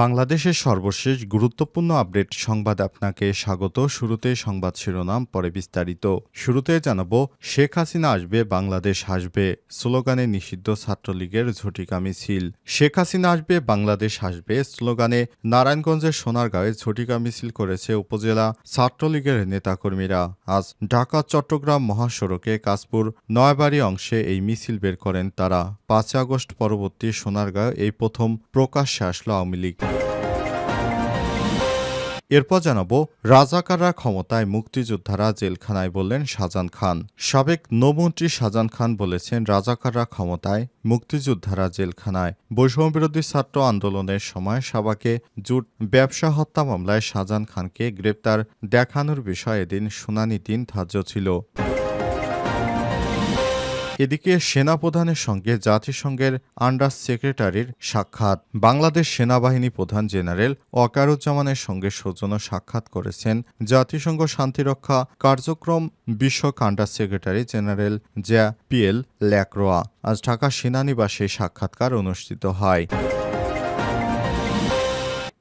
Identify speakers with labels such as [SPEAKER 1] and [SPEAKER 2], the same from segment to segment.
[SPEAKER 1] বাংলাদেশের সর্বশেষ গুরুত্বপূর্ণ আপডেট সংবাদ আপনাকে স্বাগত। শুরুতে সংবাদ শিরোনাম, পরে বিস্তারিত। শুরুতে জানাব, শেখ হাসিনা আসবে, বাংলাদেশ হাসবে স্লোগানে নিষিদ্ধ ছাত্রলীগের ঝটিকা মিছিল। শেখ হাসিনা আসবে, বাংলাদেশ হাসবে স্লোগানে, নারায়ণগঞ্জের সোনারগাঁয়ে ঝটিকা মিছিল করেছে উপজেলা ছাত্রলীগের নেতাকর্মীরা। আজ ঢাকা, চট্টগ্রাম মহাসড়কে কাশপুর নয়বাড়ি অংশে এই মিছিল বের করেন তারা। পাঁচ আগস্ট পরবর্তী সোনারগাঁও এই প্রথম প্রকাশ্যে আসলো আওয়ামী লীগ। এরপর জানাব, রাজাকাররা ক্ষমতায় মুক্তিযোদ্ধারা জেলখানায় বললেন শাহজান খান। সাবেক নৌমন্ত্রী শাহজান খান বলেছেন, রাজাকাররা ক্ষমতায় মুক্তিযোদ্ধারা জেলখানায়। বৈষম্যবিরোধী ছাত্র আন্দোলনের সময় সাবাকে জুট ব্যবসা হত্যা মামলায় শাহজান খানকে গ্রেপ্তার দেখানোর বিষয়ে এদিন শুনানি দিন ধার্য ছিল। এদিকে সেনাপ্রধানের সঙ্গে জাতিসংঘের আন্ডার সেক্রেটারির সাক্ষাৎ। বাংলাদেশ সেনাবাহিনী প্রধান জেনারেল ওয়াকারুজ্জামানের সঙ্গে সৌজন্য সাক্ষাৎ করেছেন জাতিসংঘ শান্তিরক্ষা কার্যক্রম বিষয়ক under secretary general Jean Pierre Lacroix. আজ ঢাকা সেনানিবাসে সাক্ষাৎকার অনুষ্ঠিত হয়।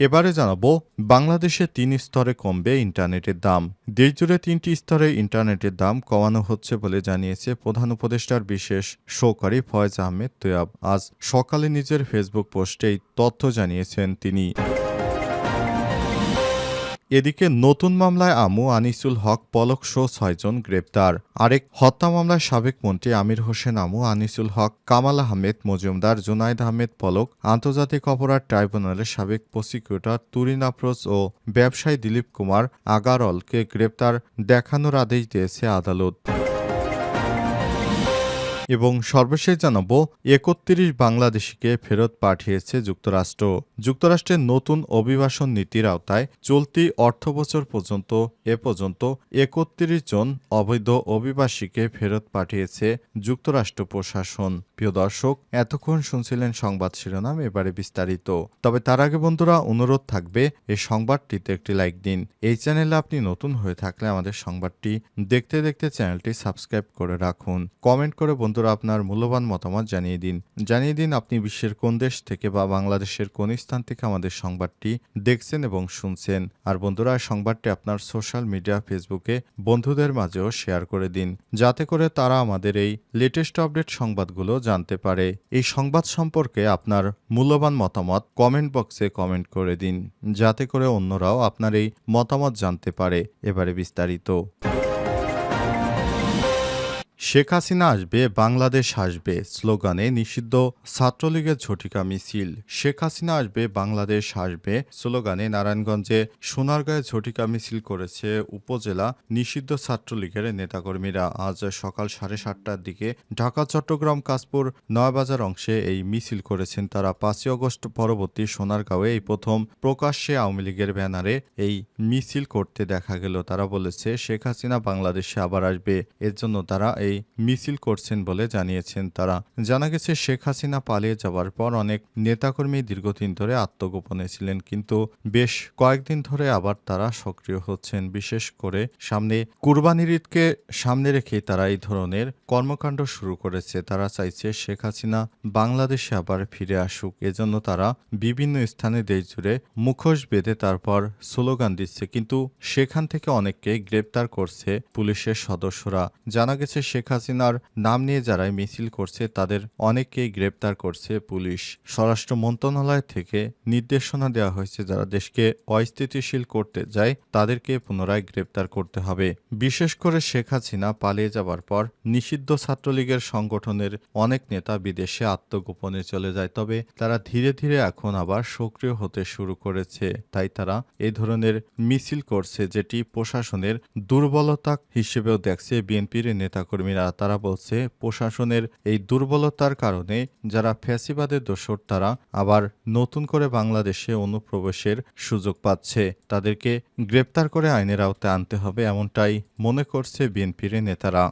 [SPEAKER 1] এবারে জানাব, বাংলাদেশে তিন স্তরে কমবে ইন্টারনেটের দাম। দেশজুড়ে তিনটি স্তরে ইন্টারনেটের দাম কমানো হচ্ছে বলে জানিয়েছে প্রধান উপদেষ্টার বিশেষ সহকারী ফয়েজ আহমেদ তৈয়াব। আজ সকালে নিজের ফেসবুক পোস্টে এই তথ্য জানিয়েছেন তিনি। এদিকে নতুন মামলায় আমু আনিসুল হক পলক শো ছয়জন গ্রেপ্তার। আরেক হত্যা মামলায় সাবেক মন্ত্রী আমির হোসেন আমু, আনিসুল হক, কামাল আহমেদ, মজুমদার জুনাইদ আহমেদ পলক, আন্তর্জাতিক অপরাধ ট্রাইব্যুনালের সাবেক প্রসিকিউটর তুরিন আফরোজ ও ব্যবসায়ী দিলীপ কুমার আগারলকে গ্রেপ্তার দেখানোর আদেশ দিয়েছে আদালত। এবং সর্বশেষ জানাব, একত্রিশ বাংলাদেশিকে ফেরত পাঠিয়েছে যুক্তরাষ্ট্র। যুক্তরাষ্ট্রের নতুন অভিবাসন নীতির আওতায় চলতি অর্থবছর পর্যন্ত, এ পর্যন্ত একত্রিশ জন অবৈধ অভিবাসীকে ফেরত পাঠিয়েছে যুক্তরাষ্ট্র প্রশাসন। প্রিয় দর্শক, এতক্ষণ শুনছিলেন সংবাদ শিরোনাম, এবারে বিস্তারিত। তবে তার আগে বন্ধুরা, অনুরোধ থাকবে, এই সংবাদটিতে একটি লাইক দিন। এই চ্যানেলে আপনি নতুন হয়ে থাকলে আমাদের সংবাদটি দেখতে দেখতে চ্যানেলটি সাবস্ক্রাইব করে রাখুন। কমেন্ট করে বন্ধুরা, আপনার মূল্যবান মতামত জানিয়ে দিন। জানিয়ে দিন আপনি বিশ্বের কোন দেশ থেকে বা বাংলাদেশের কোন স্থান থেকে আমাদের সংবাদটি দেখছেন এবং শুনছেন। আর বন্ধুরা, সংবাদটি আপনার সোশ্যাল মিডিয়া, ফেসবুকে বন্ধুদের মাঝেও শেয়ার করে দিন, যাতে করে তারা আমাদের এই লেটেস্ট আপডেট সংবাদগুলো জানতে পারে। এই সংবাদ সম্পর্কে আপনার মূল্যবান মতামত কমেন্ট বক্সে কমেন্ট করে দিন, যাতে করে অন্যরাও আপনার এই মতামত জানতে পারে। এবারে বিস্তারিত। শেখ হাসিনা আসবে, বাংলাদেশ আসবে স্লোগানে নিষিদ্ধ ছাত্রলীগের ঝটিকা মিছিল। শেখ হাসিনা আসবে, বাংলাদেশ আসবে স্লোগানে নারায়ণগঞ্জে সোনারগাঁয়ে ঝটিকা মিছিল করেছে উপজেলা নিষিদ্ধ ছাত্রলীগের নেতাকর্মীরা। আজ সকাল সাড়ে সাতটার দিকে ঢাকা, চট্টগ্রাম, কাশপুর, নয়বাজার অংশে এই মিছিল করেছেন তারা। পাঁচই আগস্ট পরবর্তী সোনারগাঁওয়ে এই প্রথম প্রকাশ্যে আওয়ামী লীগের ব্যানারে এই মিছিল করতে দেখা গেল। তারা বলেছে, শেখ হাসিনা বাংলাদেশে আবার আসবে। এর জন্য তারা এই মিছিল করছেন বলে জানিয়েছেন তারা। জানা গেছে, শেখ হাসিনা পালিয়ে যাওয়ার পর অনেক নেতাকর্মী দীর্ঘদিন ধরে আত্মগোপনে ছিলেন, কিন্তু বেশ কয়েকদিন ধরে আবার তারা সক্রিয় হচ্ছেন। বিশেষ করে সামনে কুরবানির ঈদকে সামনে রেখে তারা এই ধরনের কর্মকাণ্ড শুরু করেছে। তারা চাইছে শেখ হাসিনা বাংলাদেশে আবার ফিরে আসুক। এজন্য তারা বিভিন্ন স্থানে দেশ জুড়ে মুখোশ বেঁধে তারপর স্লোগান দিচ্ছে, কিন্তু সেখান থেকে অনেককে গ্রেপ্তার করছে পুলিশের সদস্যরা। জানা গেছে, শেখ হাসিনার নাম নিয়ে যারাই মিছিল করছে, তাদের অনেককেই গ্রেপ্তার করছে পুলিশ। স্বরাষ্ট্র মন্ত্রণালয় থেকে নির্দেশনা দেওয়া হয়েছে, যারা দেশকে অস্থিতিশীল করতে যায়, তাদেরকে পুনরায় গ্রেপ্তার করতে হবে। বিশেষ করে শেখ হাসিনা পালিয়ে যাবার পর নিষিদ্ধ ছাত্রলীগের সংগঠনের অনেক নেতা বিদেশে আত্মগোপনে চলে যায়, তবে তারা ধীরে ধীরে এখন আবার সক্রিয় হতে শুরু করেছে। তাই তারা এই ধরনের মিছিল করছে, যেটি প্রশাসনের দুর্বলতা হিসেবেও দেখছে বিএনপির নেতাকর্মীরা তারা বলছে, প্রশাসনের এই দুর্বলতার কারণে যারা ফ্যাসিবাদের দোষর, তারা আবার নতুন করে বাংলাদেশে অনুপ্রবেশের সুযোগ পাচ্ছে। তাদেরকে গ্রেপ্তার করে আইনের আওতায় আনতে হবে, এমনটাই মনে করছে বিএনপির নেতারা।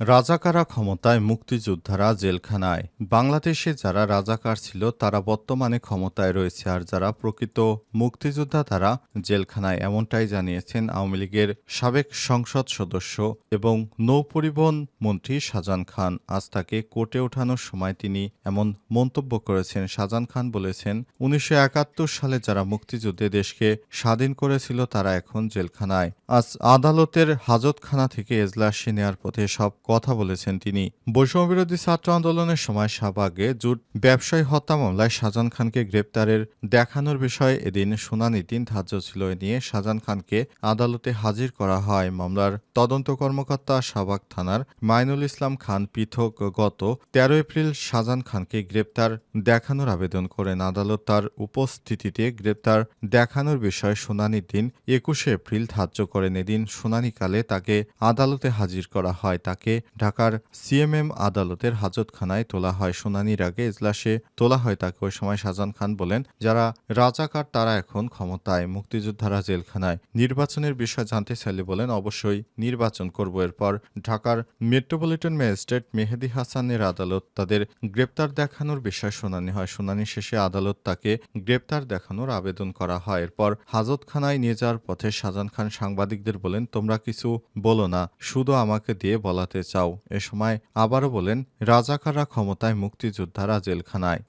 [SPEAKER 1] রাজাকারা ক্ষমতায় মুক্তিযোদ্ধারা জেলখানায়। বাংলাদেশে যারা রাজাকার ছিল, তারা বর্তমানে ক্ষমতায় রয়েছে আর যারা প্রকৃত মুক্তিযোদ্ধা, তারা জেলখানায় এমনটাই জানিয়েছেন আওয়ামী লীগের সাবেক সংসদ সদস্য এবং নৌপরিবহন মন্ত্রী শাহজাহান খান। আজ তাকে কোর্টে ওঠানোর সময় তিনি এমন মন্তব্য করেছেন। শাহজাহান খান বলেছেন, উনিশশো একাত্তর সালে যারা মুক্তিযুদ্ধে দেশকে স্বাধীন করেছিল, তারা এখন জেলখানায়। আজ আদালতের হাজতখানা থেকে এজলাসে নেওয়ার পথে সব কথা বলেছেন তিনি। বৈষম্যবিরোধী ছাত্র আন্দোলনের সময় শাহবাগে জুট ব্যবসায়ী হত্যা মামলায় শাহজাহান খানকে গ্রেপ্তারের দেখানোর বিষয়ে এদিন শুনানি দিন ধার্য ছিল। এ নিয়ে শাহজাহান খানকে আদালতে হাজির করা হয়। মামলার তদন্ত কর্মকর্তা শাহবাগ থানার মাইনুল ইসলাম খান পৃথক। গত তেরো এপ্রিল শাহজাহান খানকে গ্রেপ্তার দেখানোর আবেদন করেন। আদালত তার উপস্থিতিতে গ্রেপ্তার দেখানোর বিষয়ে শুনানির দিন একুশে এপ্রিল ধার্য করেন। এদিন শুনানিকালে তাকে আদালতে হাজির করা হয়। তাকে ঢাকার সিএমএম আদালতের হাজতখানায় তোলা হয় শুনানির আগে এজলাসে তোলা হয় তাকে ওই সময় শাহজাহান খান বলেন, যারা রাজাকার তারা এখন ক্ষমতায়, মুক্তিযোদ্ধারা জেলখানায়। নির্বাচনের বিষয় জানতে চাইলে বলেন, অবশ্যই নির্বাচন করব। এরপর ঢাকার মেট্রোপলিটন ম্যাজিস্ট্রেট মেহেদি হাসানের আদালত তাদের গ্রেপ্তার দেখানোর বিষয় শুনানি হয়। শুনানি শেষে আদালত তাকে গ্রেপ্তার দেখানোর আবেদন করা হয়। এরপর হাজতখানায় নিয়ে যাওয়ার পথে শাহজাহান খান সাংবাদিকদের বলেন, তোমরা কিছু বলো না, শুধু আমাকে দিয়ে বলাতে চাও। এ সময় আবারও বলেন রাজাকাররা ক্ষমতায় মুক্তিযোদ্ধারা জেলখানায়।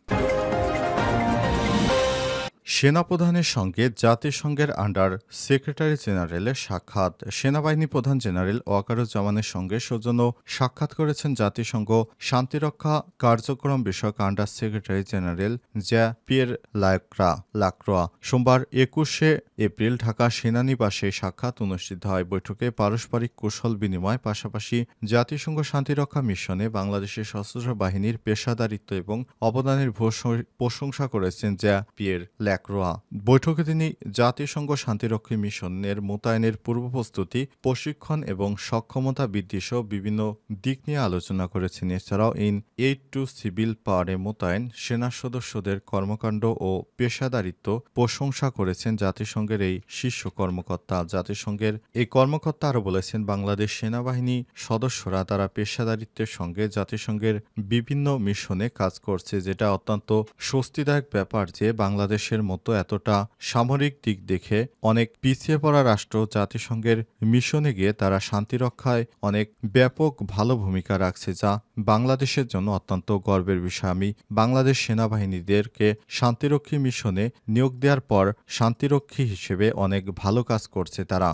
[SPEAKER 1] সেনাপ্রধানের সঙ্গে জাতিসংঘের আন্ডার সেক্রেটারি জেনারেলের সাক্ষাৎ। সেনাবাহিনী প্রধান জেনারেল ওয়াকারুজ্জামানের সঙ্গে সৌজন্য সাক্ষাৎ করেছেন জাতিসংঘ শান্তিরক্ষা কার্যক্রম বিষয়ক under secretary general Jean Pierre Lacroix Lacroix সোমবার একুশে এপ্রিল ঢাকা সেনানিবাসে সাক্ষাৎ অনুষ্ঠিত হয়। বৈঠকে পারস্পরিক কৌশল বিনিময়, পাশাপাশি জাতিসংঘ শান্তিরক্ষা মিশনে বাংলাদেশের সশস্ত্র বাহিনীর পেশাদারিত্ব এবং অবদানের প্রশংসা করেছেন জ্যা পিয়ের ল্যাক্রোয়া বৈঠকে তিনি জাতিসংঘ শান্তিরক্ষী মিশনের মোতায়েনের পূর্ব প্রস্তুতি প্রশিক্ষণ এবং সক্ষমতা বৃদ্ধি সহ বিভিন্ন দিক নিয়ে আলোচনা করেছেন। এছাড়াও ইন এইড টু সিভিল পাওয়ারে মোতায়েন সেনা সদস্যদের কর্মকাণ্ড ও পেশাদারিত্ব প্রশংসা করেছেন জাতিসংঘের এই শীর্ষ কর্মকর্তা। জাতিসংঘের এই কর্মকর্তা আরও বলেছেন, বাংলাদেশ সেনাবাহিনী সদস্যরা তারা পেশাদারিত্বের সঙ্গে জাতিসংঘের বিভিন্ন মিশনে কাজ করছে, যেটা অত্যন্ত স্বস্তিদায়ক ব্যাপার যে বাংলাদেশের মতো এতটা সামরিক দিক দেখে অনেক পিছিয়ে পড়া রাষ্ট্র জাতিসংঘের মিশনে গিয়ে তারা শান্তি রক্ষায় অনেক ব্যাপক ভালো ভূমিকা রাখছে, যা বাংলাদেশের জন্য অত্যন্ত গর্বের বিষয়। আমি বাংলাদেশ সেনাবাহিনীদেরকে শান্তিরক্ষী মিশনে নিয়োগ দেওয়ার পর শান্তিরক্ষী হিসেবে অনেক ভালো কাজ করছে তারা।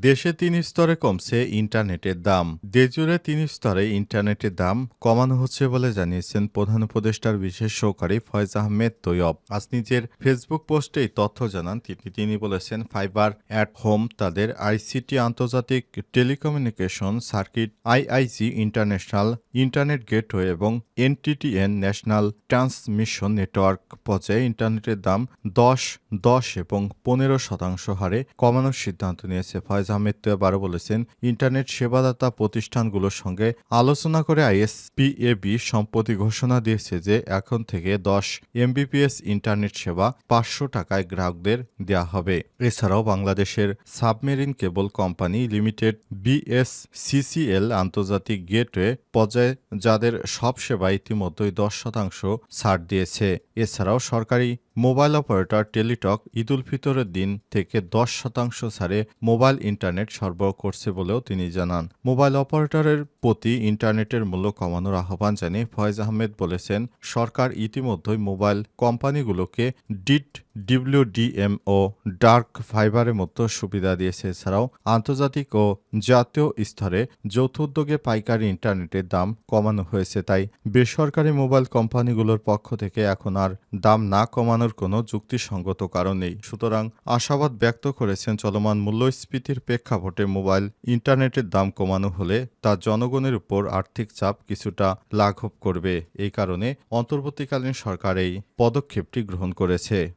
[SPEAKER 1] দেশে তিন স্তরে কমছে ইন্টারনেটের দাম। দেশজুড়ে তিন স্তরে ইন্টারনেটের দাম কমানো হচ্ছে বলে জানিয়েছেন প্রধান উপদেষ্টার বিশেষ সহকারী ফয়েজ আহমেদ তৈয়ব। আজ নিজের ফেসবুক পোস্টে তথ্য জানান তিনি। তিনি বলেছেন, ফাইবার অ্যাট হোম তাদের আইসিটি আন্তর্জাতিক telecommunication circuit IIG international internet gateway এবং এনটিটিএন ন্যাশনাল ট্রান্সমিশন নেটওয়ার্ক পর্যায়ে ইন্টারনেটের দাম দশ দশ এবং পনেরো শতাংশ হারে কমানোর সিদ্ধান্ত নিয়েছে ফয়েজ আহমেদ তৈয়ব আরও বলেছেন, ইন্টারনেট সেবাদাতা প্রতিষ্ঠানগুলোর সঙ্গে আলোচনা করে আইএসপিএবি সম্প্রতি ঘোষণা দিয়েছে যে এখন থেকে দশ এমবিপিএস ইন্টারনেট সেবা পাঁচশো টাকায় গ্রাহকদের দেওয়া হবে। এছাড়াও বাংলাদেশের submarine cable company limited BSCCL আন্তর্জাতিক গেটওয়ে পর্যায়ে যাদের সব সেবা ইতিমধ্যেই দশ শতাংশ ছাড় দিয়েছে। এছাড়াও সরকারি mobile operator Teletalk Eid ul ফিতরের দিন থেকে দশ শতাংশ ছাড়ে মোবাইল ইন্টারনেট সরবরাহ করছে বলেও তিনি জানান। মোবাইল অপারেটরের প্রতি ইন্টারনেটের মূল্য কমানোর আহ্বান জানিয়ে ফয়েজ আহমেদ বলেছেন, সরকার ইতিমধ্যেই মোবাইল কোম্পানিগুলোকে ডিট ডিব্লিউডিএম ও ডার্ক ফাইবারের মতো সুবিধা দিয়েছে। এছাড়াও আন্তর্জাতিক ও জাতীয় স্তরে যৌথ উদ্যোগে পাইকারি ইন্টারনেটের দাম কমানো হয়েছে। তাই বেসরকারি মোবাইল কোম্পানিগুলোর পক্ষ থেকে এখন আর দাম না কমানোর কোনো যুক্তিসঙ্গত কারণ নেই। সুতরাং আশাবাদ ব্যক্ত করেছেন চলমান মূল্যস্ফীতির প্রেক্ষাপটে মোবাইল ইন্টারনেটের দাম কমানো হলে তা জনগণের উপর আর্থিক চাপ কিছুটা লাঘব করবে। এই কারণে অন্তর্বর্তীকালীন সরকার এই পদক্ষেপটি গ্রহণ করেছে।